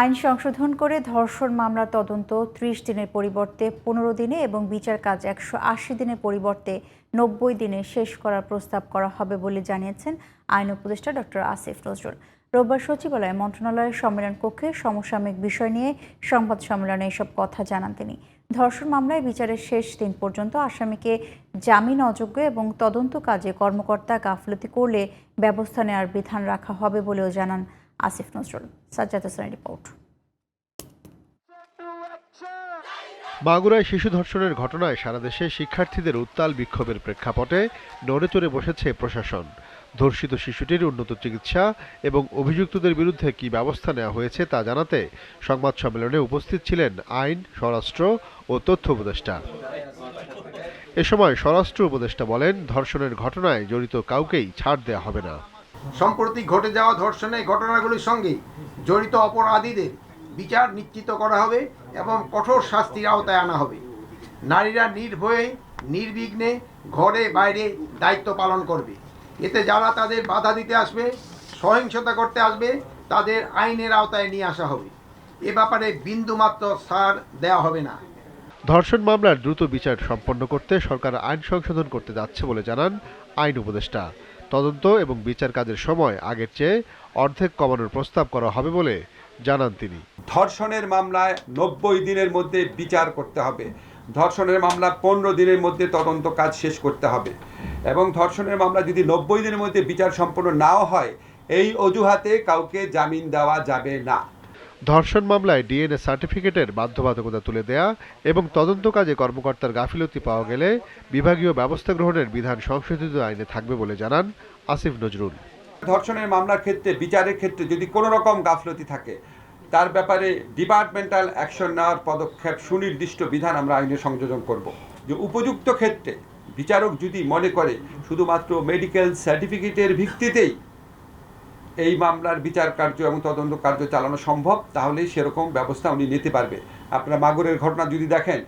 আইন সংশোধন করে ধর্ষণ মামলার তদন্ত, ত্রিশ দিনের পরিবর্তে পনেরো দিনে এবং বিচার কাজ একশো আশি দিনের পরিবর্তে নব্বই দিনে শেষ করার প্রস্তাব করা হবে বলে জানিয়েছেন আইন উপদেষ্টা ডক্টর আসিফ নজরুল। রোববার সচিবালয়ে মন্ত্রণালয়ের সম্মেলন কক্ষে সমসাময়িক বিষয় নিয়ে সংবাদ সম্মেলনে এসব কথা জানান তিনি। ধর্ষণ মামলায় বিচারের শেষ দিন পর্যন্ত আসামিকে জামিন অযোগ্য এবং তদন্ত কাজে কর্মকর্তা গাফলতি করলে ব্যবস্থা নেওয়ার বিধান রাখা হবে বলেও জানান আসিফ নজরুল, সাজ্জাদ হোসেনের রিপোর্ট। মাগুরায় শিশু ধর্ষণের ঘটনায় সারা দেশে শিক্ষার্থীদের উত্তাল বিক্ষোভের প্রেক্ষাপটে নড়ে চড়ে বসেছে প্রশাসন। ধর্ষিত শিশুটির উন্নত চিকিৎসা এবং অভিযুক্তদের বিরুদ্ধে কি ব্যবস্থা নেওয়া হয়েছে তা জানাতে সংবাদ সম্মেলনে উপস্থিত ছিলেন আইন, স্বরাষ্ট্র ও তথ্য উপদেষ্টা। এ সময় স্বরাষ্ট্র উপদেষ্টা বলেন, ধর্ষণের ঘটনায় জড়িত কাউকেই ছাড় দেওয়া হবে না। সম্প্রতি ঘটে যাওয়া ধর্ষণের ঘটনাগুলির সঙ্গে জড়িত অপরাধীদের বিচার নিশ্চিত করা হবে এবং কঠোর শাস্তির আওতায় আনা হবে। নারীরা নির্ভয়ে নির্বিঘ্নে ঘরে বাইরে দায়িত্ব পালন করবে। এতে যারা তাদের বাধা দিতে আসবে, সহিংসতা করতে আসবে, তাদের আইনের আওতায় নিয়ে আসা হবে। এ ব্যাপারে বিন্দুমাত্র সার দেওয়া হবে না। ধর্ষণ মামলার দ্রুত বিচার সম্পন্ন করতে সরকার আইন সংশোধন করতে যাচ্ছে বলে জানান আইন উপদেষ্টা। তদন্ত এবং বিচার কাজের সময় আগের চেয়ে অর্ধেক কমানোর প্রস্তাব করা হবে বলে জানান তিনি। ধর্ষণের মামলায় নব্বই দিনের মধ্যে বিচার করতে হবে। ধর্ষণের মামলা পনেরো দিনের মধ্যে তদন্ত কাজ শেষ করতে হবে। এবং ধর্ষণের মামলা যদি নব্বই দিনের মধ্যে বিচার সম্পন্ন নাও হয়, এই অজুহাতে কাউকে জামিন দেওয়া যাবে না। ধর্ষণ মামলায় ডিএনএ সার্টিফিকেটের বাধ্যবাধকতা তুলে দেয়া এবং তদন্ত কাজে কর্মকর্তার গাফিলতি পাওয়া গেলে বিভাগীয় ব্যবস্থা গ্রহণের বিধান সংশোধিত আইনে থাকবে বলে জানান আসিফ নজরুল। ধর্ষণের মামলার ক্ষেত্রে, বিচারের ক্ষেত্রে যদি কোনো রকম গাফলতি থাকে, তার ব্যাপারে ডিপার্টমেন্টাল অ্যাকশন নেওয়ার পদক্ষেপ সুনির্দিষ্ট বিধান আমরা আইনে সংযোজন করব। যে উপযুক্ত ক্ষেত্রে বিচারক যদি মনে করে, শুধুমাত্র মেডিকেল সার্টিফিকেটের ভিত্তিতেই এই মামলার বিচার কার্য এবং তদন্ত কার্য চালানো সম্ভব তাহলেই সেরকম ব্যবস্থা উনি নিতে পারবে। আপনারা মাগুরের ঘটনা যদি দেখেন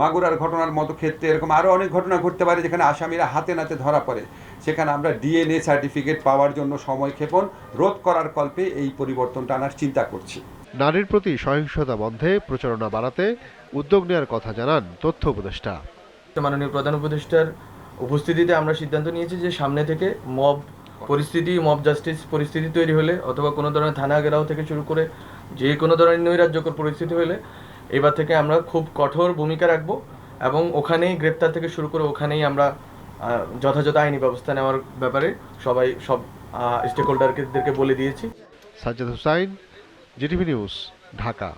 মাগুরার ঘটনার মতো ক্ষেত্রে এরকম আরও অনেক ঘটনা ঘটতে পারে যেখানে আসামিরা হাতে নাতে ধরা পড়ে। সেখানে আমরা ডিএনএ সার্টিফিকেট পাওয়ার জন্য সময় ক্ষেপণ রোধ করার কল্পে এই পরিবর্তনটা আনার চিন্তা করছি। নারীর প্রতি সহিংসতা বন্ধে প্রচারণা বাড়াতে উদ্যোগ নেওয়ার কথা জানান তথ্য উপদেষ্টা। মাননীয় প্রধান উপদেষ্টার উপস্থিতিতে আমরা সিদ্ধান্ত নিয়েছি যে সামনে থেকে মব পরিস্থিতি মব জাস্টিস পরিস্থিতি তৈরি হলে অথবা কোনো ধরনের থানা ঘেরাও থেকে শুরু করে যে কোনো ধরনের নৈরাজ্যকর পরিস্থিতি হলে এবার থেকে আমরা খুব কঠোর ভূমিকা রাখব এবং ওখানেই গ্রেপ্তার থেকে শুরু করে ওখানেই আমরা যথাযথ আইনি ব্যবস্থা নেওয়ার ব্যাপারে সবাই সব স্টেক হোল্ডারদেরকে বলে দিয়েছি। Sajjad Hussain GTV news Dhaka.